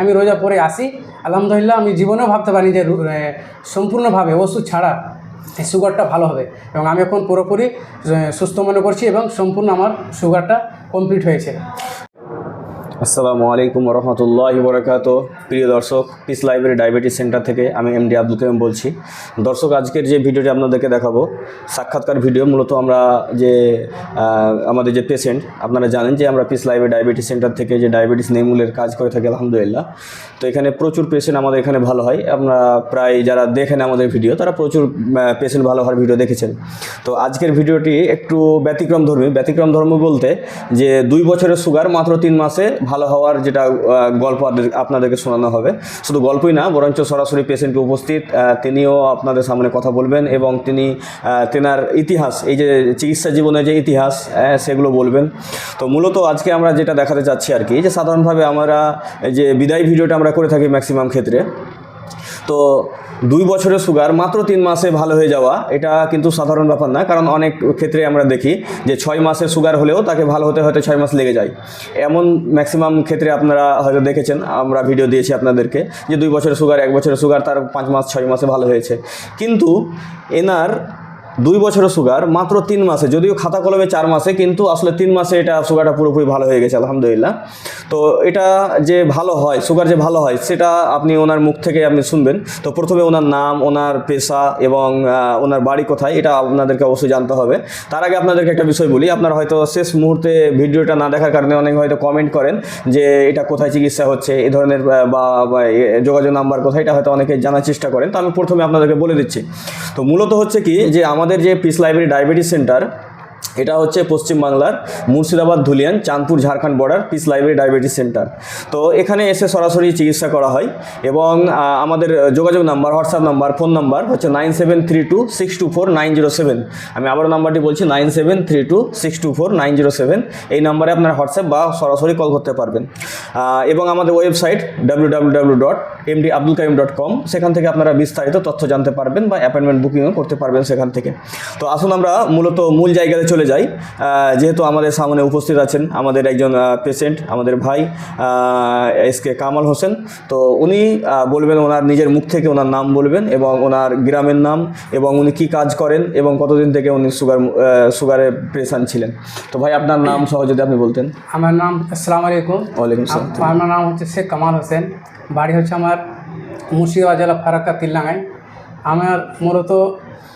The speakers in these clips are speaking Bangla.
আমি রোজা পরে আসি। আলহামদুলিল্লাহ, আমি জীবনেও ভাবতে পারি যে সম্পূর্ণভাবে ওষুধ ছাড়া সুগারটা ভালো হবে। এবং আমি এখন পুরোপুরি সুস্থ মনে করছি এবং সম্পূর্ণ আমার সুগারটা কমপ্লিট হয়েছে। আসসালামু আলাইকুম রহমতুল্লাহ বরকাত প্রিয় দর্শক পিস লাইব্রেরি ডায়াবেটিস সেন্টার থেকে আমি এমডি আব্দুল কেম বলছি। দর্শক, আজকের যে ভিডিওটি আপনাদেরকে দেখাবো, সাক্ষাৎকার ভিডিও মূলত আমরা যে আমাদের যে পেশেন্ট আপনারা জানেন যে আমরা পিস লাইব্রেরি ডায়াবেটিস সেন্টার থেকে যে ডায়াবেটিস নির্মূলের কাজ করে থাকি, আলহামদুলিল্লাহ। তো এখানে প্রচুর পেশেন্ট আমাদের এখানে ভালো হয়। আমরা প্রায় যারা দেখেন আমাদের ভিডিও, তারা প্রচুর পেশেন্ট ভালো হওয়ার ভিডিও দেখেছেন। তো আজকের ভিডিওটি একটু ব্যতিক্রম ধর্মী। ব্যতিক্রম ধর্ম বলতে যে, দুই বছরের সুগার মাত্র তিন মাসে ভালো হওয়ার যেটা গল্প আপনাদেরকে শোনানো হবে। শুধু গল্পই না, বরঞ্চ সরাসরি পেশেন্টকে উপস্থিত তিনিও আপনাদের সামনে কথা বলবেন এবং তিনি তেনার ইতিহাস, এই যে চিকিৎসা জীবনের যে ইতিহাস সেগুলো বলবেন। তো মূলত আজকে আমরা যেটা দেখাতে চাচ্ছি আর কি, যে সাধারণভাবে আমরা যে বিদায় ভিডিওটা আমরা করে থাকি ম্যাক্সিমাম ক্ষেত্রে। তো দুই বছরের সুগার মাত্র তিন মাসে ভালো হয়ে যাওয়া, এটা কিন্তু সাধারণ ব্যাপার না, কারণ অনেক ক্ষেত্রে আমরা দেখি যে ছয় মাসের সুগার হলেও তাকে ভালো হতে হয়তো ছয় মাস লেগে যায়। এমন ম্যাক্সিমাম ক্ষেত্রে আপনারা হয়তো দেখেছেন, আমরা ভিডিও দিয়েছি আপনাদেরকে, যে দুই বছরের সুগার এক বছরের সুগার তার পাঁচ মাস, ছয় মাসে ভালো হয়েছে। কিন্তু এনার দুই বছরের সুগার মাত্র তিন মাসে, যদিও খাতা কলমে চার মাসে, কিন্তু আসলে তিন মাসে এটা সুগারটা পুরোপুরি ভালো হয়ে গেছে, আলহামদুলিল্লাহ। তো এটা যে ভালো হয় সুগার যে ভালো হয়, সেটা আপনি ওনার মুখ থেকে আপনি শুনবেন। তো প্রথমে ওনার নাম, ওনার পেশা এবং ওনার বাড়ি কোথায়, এটা আপনাদেরকে অবশ্যই জানতে হবে। তার আগে আপনাদেরকে একটা বিষয় বলি, আপনারা হয়তো শেষ মুহূর্তে ভিডিওটা না দেখার কারণে অনেক হয়তো কমেন্ট করেন যে এটা কোথায় চিকিৎসা হচ্ছে এই ধরনের বা যোগাযোগ নাম্বার কোথায়, এটা হয়তো অনেকে জানার চেষ্টা করেন। তো আমি প্রথমে আপনাদেরকে বলে দিচ্ছি। তো মূলত হচ্ছে কি, যে আমাদের যে পিস লাইব্রেরি ডায়াবেটিস সেন্টার এটা হচ্ছে পশ্চিমবাংলার Murshidabad Dhulian Chandpur Jharkhand border peace library diabetes centre তো এখানে এসে সরাসরি চিকিৎসা করা হয় এবং আমাদের যোগাযোগ number WhatsApp number phone number হচ্ছে nine seven three two six two four nine zero seven. আমি আবারও নাম্বারটি বলছি, nine seven three two six two four nine zero seven. এই নাম্বারে আপনার হোয়াটসঅ্যাপ বা সরাসরি কল করতে পারবেন। এবং আমাদের website W W W dot MD Abdul Kaium dot com সেখান থেকে আপনারা বিস্তারিত তথ্য জানতে পারবেন বা অ্যাপয়েন্টমেন্ট বুকিংও করতে পারবেন সেখান থেকে। তো আসুন আমরা মূলত মূল জায়গাতে চলে যাই। যেহেতু আমাদের সামনে উপস্থিত আছেন আমাদের একজন পেশেন্ট আমাদের ভাই এস কে কামাল হোসেন। তো উনি বলবেন ওনার নিজের মুখ থেকে ওনার নাম বলবেন এবং ওনার গ্রামের নাম এবং উনি কি কাজ করেন এবং কতদিন থেকে উনি সুগার সুগারের প্রেশান ছিলেন। তো ভাই আপনার নাম সহ যদি আপনি বলতেন। আমার নাম আসসালামু আলাইকুম। ওয়ালাইকুম আসসালাম। আম- আমার নাম হচ্ছে শেখ কামাল হোসেন। বাড়ি হচ্ছে আমার মুর্শিদাবাদ জেলা ফারাক্কা তিল্লাঙ্গাই আমার মূলত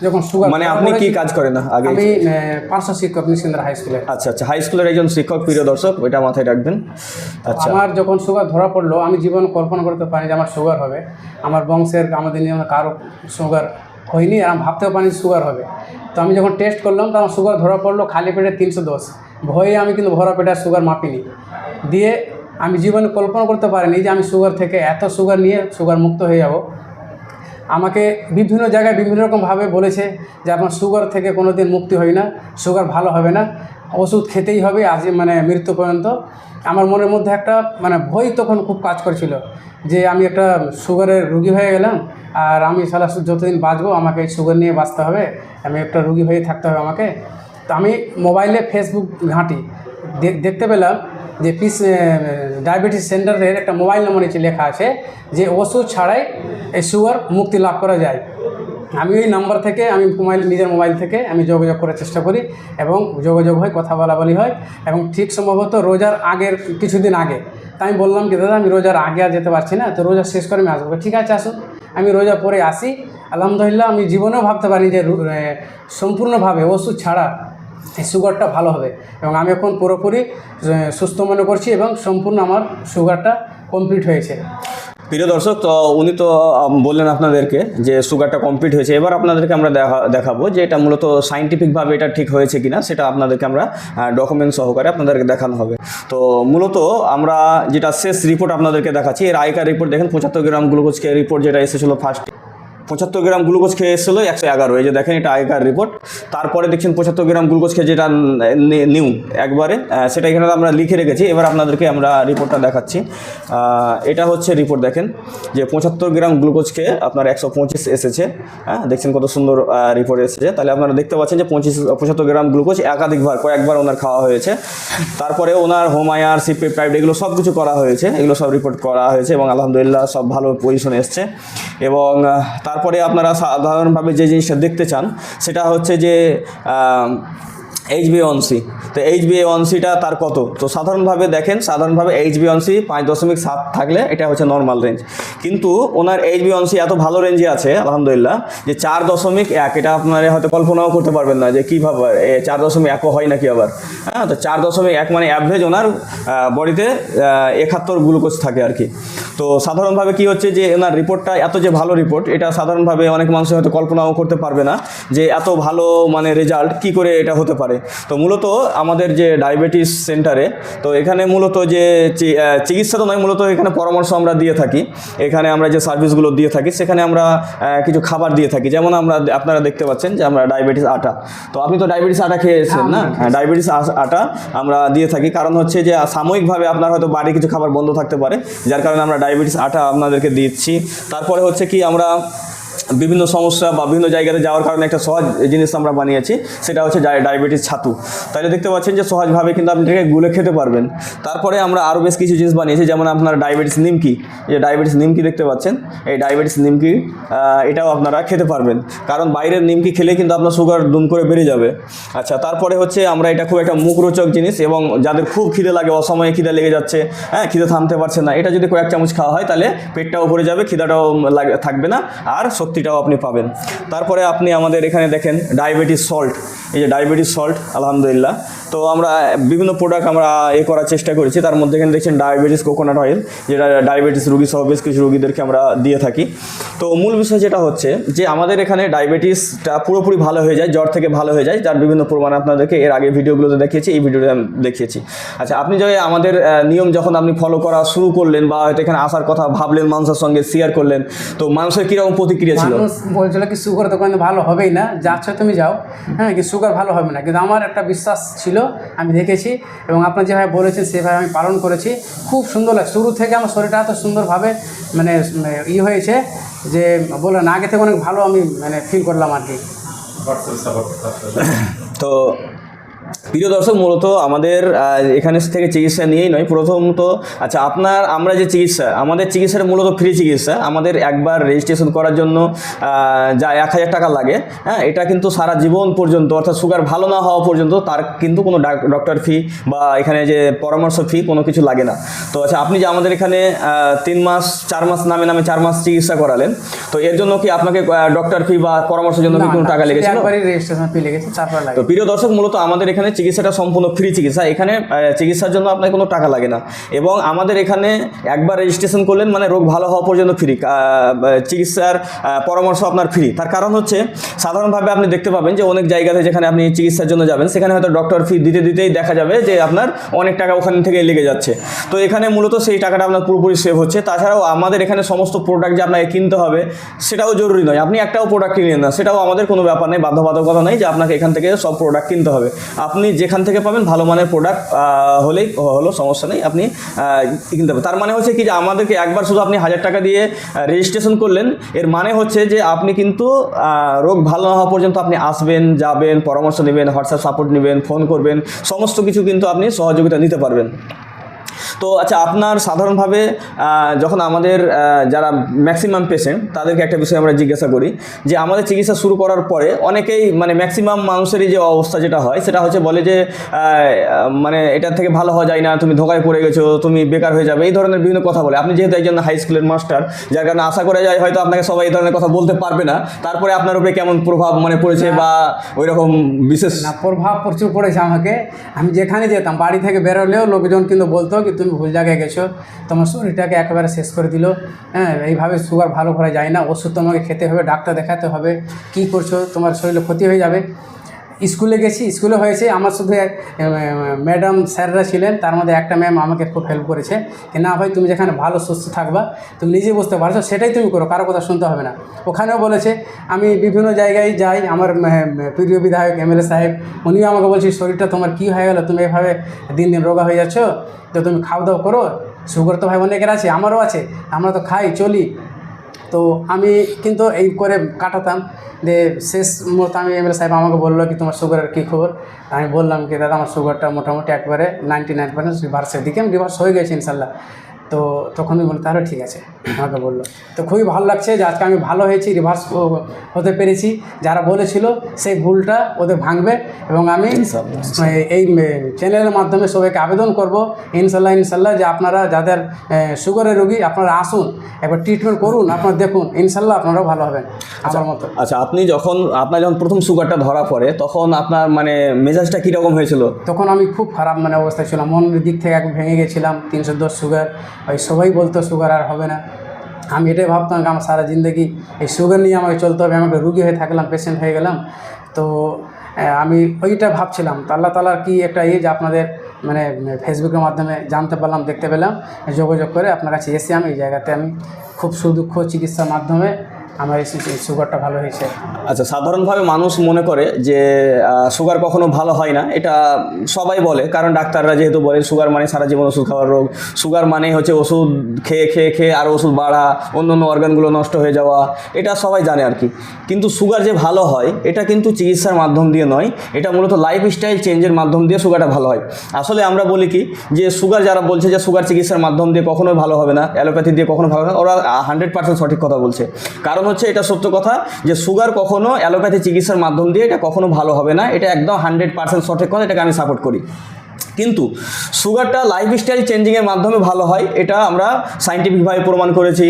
যখন সুগার মানে আপনি কি কাজ করেন আগে আমি পার্শ্ব শিক্ষক নিশ্চিন্দ্র হাই স্কুলে আচ্ছা আচ্ছা হাই স্কুলের একজন শিক্ষক প্রিয় দর্শক ওইটা মাথায় রাখবেন। আচ্ছা। আমার যখন সুগার ধরা পড়ল আমি জীবন কল্পনা করতে পারি যে আমার সুগার হবে। আমার বংশের আমাদের নিয়মে কারও সুগার হয়নি আর আমি ভাবতেও পারি সুগার হবে। তো আমি যখন টেস্ট করলাম তো আমার সুগার ধরা পড়ল খালি পেটে তিনশো দশ ভয়ে আমি কিন্তু ভরা পেটে সুগার মাপিনি। দিয়ে আমি জীবনে কল্পনা করতে পারিনি যে আমি সুগার থেকে এত সুগার নিয়ে সুগার মুক্ত হয়ে যাব। আমাকে বিভিন্ন জায়গায় বিভিন্ন রকমভাবে বলেছে যে আপনার সুগার থেকে কোনো দিন মুক্তি হয় না সুগার ভালো হবে না। ওষুধ খেতেই হবে আজ মানে মৃত্যু পর্যন্ত। আমার মনের মধ্যে একটা মানে ভয় তখন খুব কাজ করছিল যে আমি একটা সুগারের রুগী হয়ে গেলাম, আর আমি সারা যতদিন বাঁচবো আমাকে এই সুগার নিয়ে বাঁচতে হবে, আমি একটা রুগী হয়ে থাকতে হবে আমাকে। তো আমি মোবাইলে ফেসবুক ঘাঁটি। দেখ- দেখতে পেলাম যে পিস ডায়াবেটিস সেন্টারের একটা মোবাইল নম্বর নিচে লেখা আছে যে ওষুধ ছাড়াই এই সুগার মুক্তি লাভ করা যায়। আমি ওই নাম্বার থেকে, আমি মোবাইল, নিজের মোবাইল থেকে আমি যোগাযোগ করার চেষ্টা করি এবং যোগাযোগ হয়, কথা বলা বলি হয় এবং ঠিক সম্ভবত রোজার আগের কিছুদিন আগে। তাই আমি বললাম কি দাদা, আমি রোজার আগে আর যেতে পারছি না, তো রোজা শেষ করে আমি আসব। ঠিক আছে, আসুন। আমি রোজা পরে আসি। আলহামদুলিল্লাহ, আমি জীবনেও ভাবতে পারি যে সম্পূর্ণভাবে ওষুধ ছাড়া সুগারটা ভালো হবে। এবং আমি এখন পুরোপুরি সুস্থ মনে করছি এবং সম্পূর্ণ আমার সুগারটা কমপ্লিট হয়েছে। প্রিয় দর্শক, তো উনি তো বললেন আপনাদেরকে যে সুগারটা কমপ্লিট হয়েছে। এবার আপনাদেরকে আমরা দেখা, দেখাবো যে এটা মূলত সাইন্টিফিকভাবে এটা ঠিক হয়েছে কিনা, সেটা আপনাদেরকে আমরা ডকুমেন্ট সহকারে আপনাদেরকে দেখানো হবে। তো মূলত আমরা যেটা শেষ রিপোর্ট আপনাদেরকে দেখাচ্ছি, এর আগেকার রিপোর্ট দেখেন, পঁচাত্তর গ্রাম গ্লুকোজ কে রিপোর্ট যেটা এসেছিল ফার্স্ট পঁচাত্তর গ্রাম গ্লুকোজ খেয়ে এসেছিল একশো এগারো। এই যে দেখেন এটা আগেকার রিপোর্ট তারপরে দেখছেন পঁচাত্তর গ্রাম গ্লুকোজ খেয়ে যেটা নিউ একবারে সেটা এখানে আমরা লিখে রেখেছি। এবার আপনাদেরকে আমরা রিপোর্টটা দেখাচ্ছি। এটা হচ্ছে রিপোর্ট দেখেন যে পঁচাত্তর গ্রাম গ্লুকোজ খেয়ে আপনার একশো পঁচিশ এসেছে। হ্যাঁ দেখছেন কত সুন্দর রিপোর্ট এসেছে। তাহলে আপনারা দেখতে পাচ্ছেন যে পঁচিশ পঁচাত্তর গ্রাম গ্লুকোজ একাধিকবার কয়েকবার ওনার খাওয়া হয়েছে। তারপরে ওনার হোমায়ার সিপেপ্টাইড এগুলো সব কিছু করা হয়েছে। এগুলো সব রিপোর্ট করা হয়েছে এবং আলহামদুলিল্লাহ সব ভালো পজিশনে এসছে। এবং আহ, তারপরে আপনারা সাধারণভাবে যে জিনিসটা দেখতে চান সেটা হচ্ছে যে এইচ বি সি তো এইচ বি সিটা তার কত? তো সাধারণভাবে দেখেন, সাধারণভাবে এইচ বি সি পাঁচ দশমিক সাত থাকলে এটা হচ্ছে নর্মাল রেঞ্জ কিন্তু ওনার এইচ বি সি এত ভালো রেঞ্জে আছে, আলহামদুলিল্লাহ, যে চার দশমিক এক, এটা আপনারা হয়তো কল্পনাও করতে পারবেন না, যে কীভাবে চার দশমিক একও হয় নাকি আবার? হ্যাঁ তো চার দশমিক এক মানে অ্যাভারেজ ওনার বডিতে একাত্তর গ্লুকোজ থাকে আর কি। তো সাধারণভাবে কি হচ্ছে যে ওনার রিপোর্টটা এত যে ভালো রিপোর্ট এটা সাধারণভাবে অনেক মানুষ হয়তো কল্পনাও করতে পারবে না, যে এত ভালো মানে রেজাল্ট কি করে এটা হতে পারে। তো মূলত আমাদের যে ডায়াবেটিস সেন্টারে তো এখানে মূলত যে চিকিৎসা তো নয় মূলত এখানে পরামর্শ আমরা দিয়ে থাকি। এখানে আমরা যে সার্ভিসগুলো দিয়ে থাকি সেখানে আমরা কিছু খাবার দিয়ে থাকি। যেমন আমরা আপনারা দেখতে পাচ্ছেন যে আমরা ডায়াবেটিস আটা। তো আপনি তো ডায়াবেটিস আটা খেয়েছেন না? হ্যাঁ ডায়াবেটিস আটা আমরা দিয়ে থাকি। কারণ হচ্ছে যে সাময়িকভাবে আপনার হয়তো বাড়ি কিছু খাবার বন্ধ থাকতে পারে যার কারণে আমরা ডায়াবেটিস আটা আপনাদেরকে দিচ্ছি। তারপরে হচ্ছে কি আমরা বিভিন্ন সমস্যা বা বিভিন্ন জায়গাতে যাওয়ার কারণে একটা সহজ জিনিস আমরা বানিয়েছি, সেটা হচ্ছে ডায়- ডায়াবেটিস ছাতু। তাহলে দেখতে পাচ্ছেন যে সহজভাবে কিন্তু আপনি এটাকে গুলে খেতে পারবেন। তারপরে আমরা আরও বেশ কিছু জিনিস বানিয়েছি, যেমন আপনার ডায়াবেটিস নিমকি। যে ডায়াবেটিস নিমকি দেখতে পাচ্ছেন, এই ডায়াবেটিস নিমকি এটাও আপনারা খেতে পারবেন। কারণ বাইরের নিমকি খেলে কিন্তু আপনার সুগার দুম করে বেড়ে যাবে। আচ্ছা তারপরে হচ্ছে আমরা এটা খুব একটা মুখরোচক জিনিস এবং যাদের খুব খিদে লাগে, অসময়ে খিদে লেগে যাচ্ছে হ্যাঁ খিদে থামতে পারছে না, এটা যদি কয়েক চামচ খাওয়া হয় তাহলে পেটটাও ভরে যাবে, খিদাটাও লাগে থাকবে না। আর শক্তিটাও আপনি পাবেন। তারপরে আপনি আমাদের এখানে দেখেন ডায়াবেটিস সল্ট এই যে ডায়াবেটিস সল্ট আলহামদুলিল্লাহ। তো আমরা বিভিন্ন প্রোডাক্ট আমরা এ করার চেষ্টা করেছি। তার মধ্যে এখানে দেখছেন ডায়াবেটিস কোকোনাট অয়েল যেটা ডায়াবেটিস রুগী সহ বেশ কিছু রুগীদেরকে আমরা দিয়ে থাকি। তো মূল বিষয় যেটা হচ্ছে যে আমাদের এখানে ডায়াবেটিসটা পুরোপুরি ভালো হয়ে যায়, জ্বর থেকে ভালো হয়ে যায়, যার বিভিন্ন প্রমাণ আপনাদেরকে এর আগে ভিডিওগুলোতে দেখিয়েছি, এই ভিডিওতে দেখিয়েছি। আচ্ছা আপনি যদি আমাদের নিয়ম যখন আপনি ফলো করা শুরু করলেন বা হয়তো এখানে আসার কথা ভাবলেন, মানুষের সঙ্গে শেয়ার করলেন, তো মানুষের কীরকম প্রতিক্রিয়া ছিল? বলছিল কি সুগার দোকানে ভালো হবেই না, যাচ্ছ তুমি যাও। হ্যাঁ কি সুগার ভালো হবে না, কিন্তু আমার একটা বিশ্বাস ছিল আমি দেখেছি এবং আপনার যেভাবে বলেছেন সেভাবে আমি পালন করেছি। খুব সুন্দর লাগে শুরু থেকে আমার শরীরটা এত সুন্দরভাবে মানে ই হয়েছে যে বললেন আগে থেকে অনেক ভালো আমি মানে ফিল করলাম আর কি। তো প্রিয় দর্শক মূলত আমাদের এখানে থেকে চিকিৎসা নিয়েই নয় প্রথমত আচ্ছা আপনার আমরা যে চিকিৎসা আমাদের চিকিৎসার মূলত ফ্রি চিকিৎসা আমাদের একবার রেজিস্ট্রেশন করার জন্য যা এক হাজার টাকা লাগে হ্যাঁ এটা কিন্তু সারা জীবন পর্যন্ত অর্থাৎ সুগার ভালো না হওয়া পর্যন্ত তার কিন্তু কোনো ডাক- ডক্টর ফি বা এখানে যে পরামর্শ ফি কোনো কিছু লাগে না। তো আচ্ছা আপনি যে আমাদের এখানে তিন মাস চার মাস নামে নামে চার মাস চিকিৎসা করালেন তো এর জন্য কি আপনাকে ডক্টর ফি বা পরামর্শের জন্য কি কোনো টাকা লেগেছিল? লেগেছে তো প্রিয় দর্শক মূলত আমাদের এখানে চিকিৎসাটা সম্পূর্ণ ফ্রি চিকিৎসা। এখানে চিকিৎসার জন্য আপনার কোনো টাকা লাগে না। এবং আমাদের এখানে একবার রেজিস্ট্রেশন করলেন মানে রোগ ভালো হওয়া পর্যন্ত ফ্রি চিকিৎসার পরামর্শ আপনার ফ্রি তার কারণ হচ্ছে, সাধারণভাবে আপনি দেখতে পাবেন যে অনেক জায়গাতে যেখানে আপনি চিকিৎসার জন্য যাবেন, সেখানে হয়তো ডক্টর ফি দিতে দিতেই দেখা যাবে যে আপনার অনেক টাকা ওখান থেকে লেগে যাচ্ছে। তো এখানে মূলত সেই টাকাটা আপনার পুরোপুরি সেভ হচ্ছে। তাছাড়াও আমাদের এখানে সমস্ত প্রোডাক্ট যে আপনাকে কিনতে হবে, সেটাও জরুরি নয়। আপনি একটাও প্রোডাক্ট কিনেন না, সেটাও আমাদের কোনো ব্যাপার নেই, বাধ্যবাধকতা নেই যে আপনাকে এখান থেকে সব প্রোডাক্ট কিনতে হবে। আপনি যেখান থেকে পাবেন ভালো মানের প্রোডাক্ট হলেই হলো, সমস্যা নেই, আপনি কিনতে পারেন। তার মানে হচ্ছে কি যে আমাদেরকে একবার শুধু আপনি হাজার টাকা দিয়ে রেজিস্ট্রেশন করলেন, এর মানে হচ্ছে যে আপনি কিন্তু রোগ ভালো না হওয়া পর্যন্ত আপনি আসবেন, যাবেন, পরামর্শ নেবেন, হোয়াটসঅ্যাপ সাপোর্ট নেবেন ফোন করবেন, সমস্ত কিছু কিন্তু আপনি সহযোগিতা নিতে পারবেন। তো আচ্ছা আপনার সাধারণভাবে যখন আমাদের যারা ম্যাক্সিমাম পেশেন্ট তাদেরকে একটা বিষয় আমরা জিজ্ঞাসা করি যে আমাদের চিকিৎসা শুরু করার পরে অনেকেই মানে ম্যাক্সিমাম মানুষেরই যে অবস্থা যেটা হয় সেটা হচ্ছে বলে যে মানে এটার থেকে ভালো হওয়া যায় না তুমি ধোকায় পড়ে গেছো তুমি বেকার হয়ে যাবে এই ধরনের বিভিন্ন কথা বলে। আপনি যেহেতু একজন হাই স্কুলের মাস্টার যার কারণে আশা করে যায় হয়তো আপনাকে সবাই এই ধরনের কথা বলতে পারবে না। তারপরে আপনার উপরে কেমন প্রভাব মানে পড়েছে বা ওই রকম বিশেষ না প্রভাব প্রচুর পড়েছে আমাকে। আমি যেখানে যেতাম বাড়ি থেকে বেরোলেও লোকজন কিন্তু বলতো কি তুমি ভুল জায়গায় গেছো, তোমার শরীরটাকে একেবারে শেষ করে দিল। হ্যাঁ এইভাবে সুগার ভালো করা যায় না। ওষুধ তোমাকে খেতে হবে, ডাক্তার দেখাতে হবে, কি করছ, তোমার শরীরে ক্ষতি হয়ে যাবে। স্কুলে গেছি, স্কুলে হয়েছে আমার শুধু ম্যাডাম স্যাররা ছিলেন, তার মধ্যে একটা ম্যাম আমাকে খুব হেল্প করেছে যে, না ভাই, তুমি যেখানে ভালো, সুস্থ থাকবা, তুমি নিজে বুঝতে পারছ, সেটাই তুমি করো, কারও কথা শুনতে হবে না। ওখানেও বলেছে, আমি বিভিন্ন জায়গায় যাই, আমার প্রিয় বিধায়ক এমএলএ সাহেব, উনিও আমাকে বলছে, শরীরটা তোমার কী হয়ে গেলো? তুমি এভাবে দিন দিন রোগা হয়ে যাচ্ছ, তো তুমি খাওয়া দাওয়া করো, সুগার তো ভাই অনেকের আছে, আমারও আছে, আমরা তো খাই, চলি। তো আমি কিন্তু এই করে কাটাতাম। যে শেষ মুহূর্তে আমি এমএলএ সাহেব আমাকে বলল কি, তোমার সুগারের কী খবর? আমি বললাম কি, দাদা, আমার সুগারটা মোটামুটি একবারে নাইনটি নাইন পার্সেন্ট রিভার্সের দিকে আমি রিভার্স হয়ে গেছি ইনশাল্লাহ। তো তখন আমি বলি তাহলে ঠিক আছে। আমাকে বলল তো খুবই ভালো লাগছে যে আজকে আমি ভালো হয়েছি রিভার্স হতে পেরেছি। যারা বলেছিল সেই ভুলটা ওদের ভাঙবে এবং আমি এই- এই চ্যানেলের মাধ্যমে সবাইকে আবেদন করব। ইনশাল্লাহ ইনশাল্লাহ যে আপনারা যাদের সুগারের রোগী আপনারা আসুন একবার ট্রিটমেন্ট করুন আপনারা দেখুন ইনশাল্লাহ আপনারাও ভালো হবেন আমার মতো। আচ্ছা আপনি যখন আপনার যখন প্রথম সুগারটা ধরা পড়ে তখন আপনার মানে মেজাজটা কীরকম হয়েছিল? তখন আমি খুব খারাপ মানে অবস্থায় ছিলাম মনের দিক থেকে একদম ভেঙে গেছিলাম তিনশো দশ সুগার ওই সবাই বলতো সুগার আর হবে না। আমি এটাই ভাবতাম আমার সারা জিন্দগি এই সুগার নিয়ে আমাকে চলতে হবে। আমাকে রুগী হয়ে থাকলাম পেশেন্ট হয়ে গেলাম। তো আমি ওইটা ভাবছিলাম। তো আল্লাহ তালার কি একটা ইয়ে যে আপনাদের মানে ফেসবুকের মাধ্যমে জানতে পারলাম, দেখতে পেলাম। যোগাযোগ করে আপনার কাছে এসে আমি এই জায়গাতে আমি খুব সুদুঃখ চিকিৎসার মাধ্যমে আমার সুগারটা ভালো হয়েছে। আচ্ছা সাধারণভাবে মানুষ মনে করে যে সুগার কখনো ভালো হয় না। এটা সবাই বলে, কারণ ডাক্তাররা যেহেতু বলে সুগার মানে সারা জীবন ওষুধ খাওয়ার রোগ। সুগার মানে হচ্ছে ওষুধ খেয়ে খেয়ে খেয়ে আরও ওষুধ বাড়া অন্য অন্য অর্গানগুলো নষ্ট হয়ে যাওয়া, এটা সবাই জানে আর কি। কিন্তু সুগার যে ভালো হয়, এটা কিন্তু চিকিৎসার মাধ্যম দিয়ে নয়, এটা মূলত লাইফ স্টাইল চেঞ্জের মাধ্যম দিয়ে সুগারটা ভালো হয়। আসলে আমরা বলি কি, যে সুগার যারা বলছে যে সুগার চিকিৎসার মাধ্যম দিয়ে কখনোই ভালো হবে না, অ্যালোপ্যাথি দিয়ে কখনো ভালো হবে না, ওরা হান্ড্রেড পার্সেন্ট সঠিক কথা বলছে। কারণ হচ্ছে এটা সত্য কথা যে সুগার কখনো অ্যালোপ্যাথি চিকিৎসার মাধ্যম দিয়ে এটা কখনো ভালো হবে না। এটা একদম হান্ড্রেড পার্সেন্ট সঠিক কথা, এটাকে আমি সাপোর্ট করি। কিন্তু সুগারটা লাইফস্টাইল চেঞ্জিংয়ের মাধ্যমে ভালো হয়, এটা আমরা সাইন্টিফিকভাবে প্রমাণ করেছি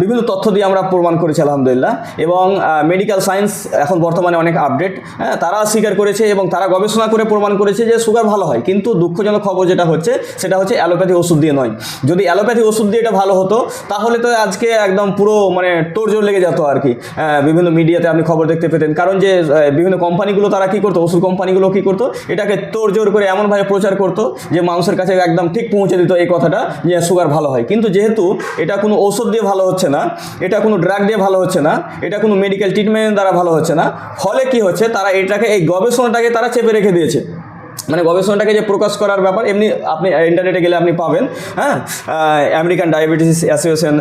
বিভিন্ন তথ্য দিয়ে আমরা প্রমাণ করেছি, আলহামদুলিল্লাহ। এবং মেডিকেল সায়েন্স এখন বর্তমানে অনেক আপডেট হ্যাঁ তারা স্বীকার করেছে এবং তারা গবেষণা করে প্রমাণ করেছে যে সুগার ভালো হয়। কিন্তু দুঃখজনক খবর যেটা হচ্ছে, সেটা হচ্ছে অ্যালোপ্যাথি ওষুধ দিয়ে নয়। যদি অ্যালোপ্যাথি ওষুধ দিয়ে এটা ভালো হতো, তাহলে তো আজকে একদম পুরো মানে তোড়জোড় লেগে যেত আর কি। বিভিন্ন মিডিয়াতে আপনি খবর দেখতে পেতেন। কারণ যে বিভিন্ন কোম্পানিগুলো তারা কী করতো? ওষুধ কোম্পানিগুলো কী করতো? এটাকে তোড়জোড় করে এমনভাবে প্রচার করতো যে মানুষের কাছে একদম ঠিক পৌঁছে দিত এই কথাটা যে সুগার ভালো হয়। কিন্তু যেহেতু এটা কোনো ওষুধ দিয়ে ভালো হচ্ছে না, এটা কোনো ড্রাগ দিয়ে ভালো হচ্ছে না, এটা কোনো মেডিকেল ট্রিটমেন্ট দ্বারা ভালো হচ্ছে না, ফলে কি হচ্ছে তারা এটাকে, এই গবেষণাটাকে তারা চেপে রেখে দিয়েছে। মানে গবেষণাটাকে যে প্রকাশ করার ব্যাপার, এমনি আপনি ইন্টারনেটে গেলে আপনি পাবেন হ্যাঁ? আমেরিকান ডায়াবেটিস অ্যাসোসিয়েশন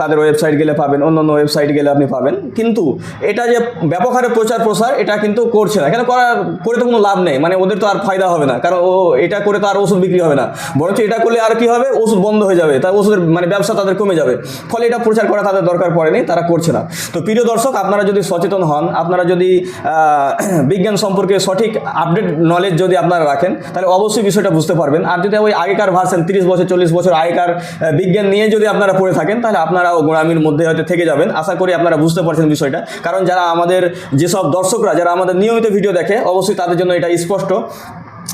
তাদের ওয়েবসাইট গেলে পাবেন অন্য অন্য ওয়েবসাইট গেলে আপনি পাবেন। কিন্তু এটা যে ব্যাপক হারে প্রচার প্রসার, এটা কিন্তু করছে না। কেন করার, করে তো কোনো লাভ নেই। মানে ওদের তো আর ফায়দা হবে না। কারণ ও, এটা করে তো আর ওষুধ বিক্রি হবে না। বরঞ্চ এটা করলে আর কি হবে? ওষুধ বন্ধ হয়ে যাবে। তার ওষুধের মানে ব্যবসা তাদের কমে যাবে। ফলে এটা প্রচার করা তাদের দরকার পড়েনি, তারা করছে না। তো প্রিয় দর্শক, আপনারা যদি সচেতন হন, আপনারা যদি বিজ্ঞান সম্পর্কে সঠিক আপডেট নলেজ যদি আপনারা রাখেন, তাহলে অবশ্যই বিষয়টা বুঝতে পারবেন। আর যদি ওই আগেকার ভার্সেন তিরিশ বছর, চল্লিশ বছর আগেকার বিজ্ঞান নিয়ে যদি আপনারা পড়ে থাকেন, তাহলে আপনারাও গোড়ামির মধ্যে হয়তো থেকে যাবেন। আশা করি আপনারা বুঝতে পারছেন বিষয়টা। কারণ যারা আমাদের যেসব দর্শকরা, যারা আমাদের নিয়মিত ভিডিও দেখে, অবশ্যই তাদের জন্য এটা স্পষ্ট।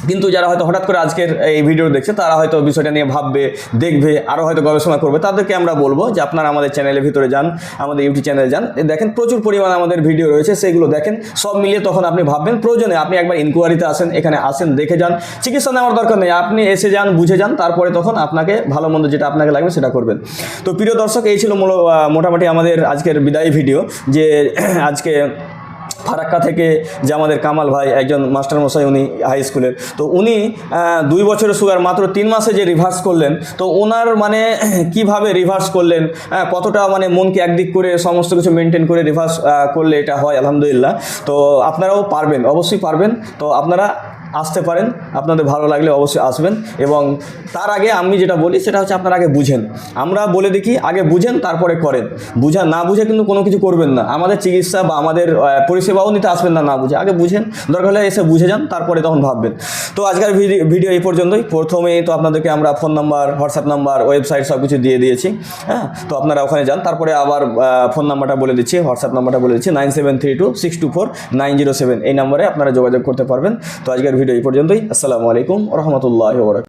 কিন্তু যারা হয়তো হঠাৎ করে আজকের এই ভিডিও দেখছে, তারা হয়তো বিষয়টা নিয়ে ভাববে, দেখবে আরও হয়তো গবেষণা করবে। তাদেরকে আমরা বলব যে আপনারা আমাদের চ্যানেলের ভিতরে যান, আমাদের ইউটিউব চ্যানেলে যান। দেখেন প্রচুর পরিমাণে আমাদের ভিডিও রয়েছে, সেগুলো দেখেন। সব মিলিয়ে তখন আপনি ভাববেন, প্রয়োজনে আপনি একবার ইনকোয়ারিতে আসেন, এখানে আসেন, দেখে যান। চিকিৎসা নেওয়ার দরকার নেই, আপনি এসে যান, বুঝে যান, তারপরে তখন আপনাকে ভালো মন্দ যেটা আপনাকে লাগবে সেটা করবেন। তো প্রিয় দর্শক, এই ছিল মোটামুটি আমাদের আজকের বিদায়ী ভিডিও যে আজকে ফারাক্কা থেকে যে আমাদের কামাল ভাই একজন মাস্টার মশাই, উনি হাই স্কুলের তো উনি দুই বছরের সুগার মাত্র তিন মাসে যে রিভার্স করলেন, তো ওনার মানে কীভাবে রিভার্স করলেন কতটা মানে মনকে একদিক করে সমস্ত কিছু মেনটেন করে রিভার্স করলে এটা হয়, আলহামদুলিল্লাহ। তো আপনারাও পারবেন, অবশ্যই পারবেন। তো আপনারা আসতে পারেন। আপনাদের ভালো লাগলে অবশ্যই আসবেন এবং তার আগে আমি যেটা বলি সেটা হচ্ছে আপনারা আগে বুঝেন। আমরা বলে দেখি, আগে বুঝেন, তারপরে করেন। বুঝা না বুঝে কিন্তু কোনো কিছু করবেন না। আমাদের চিকিৎসা বা আমাদের পরিষেবাও নিতে আসবেন না না বুঝে। আগে বুঝেন, দরকার হলে এসে বুঝে যান, তারপরে তখন ভাববেন। তো আজকের ভিডিও এই পর্যন্তই। প্রথমেই তো আপনাদেরকে আমরা phone number, WhatsApp number, website সব কিছু দিয়ে দিয়েছি হ্যাঁ? তো আপনারা ওখানে যান। তারপরে আবার ফোন নাম্বারটা বলে দিচ্ছি, হোয়াটসঅ্যাপ নাম্বারটা বলে দিচ্ছি, nine seven three two six two four nine zero seven. এই নাম্বারে আপনারা যোগাযোগ করতে পারবেন। তো আজকের ভিডিও এই পর্যন্তই। আসসালামু আলাইকুম রহমতুল্লাহ বরক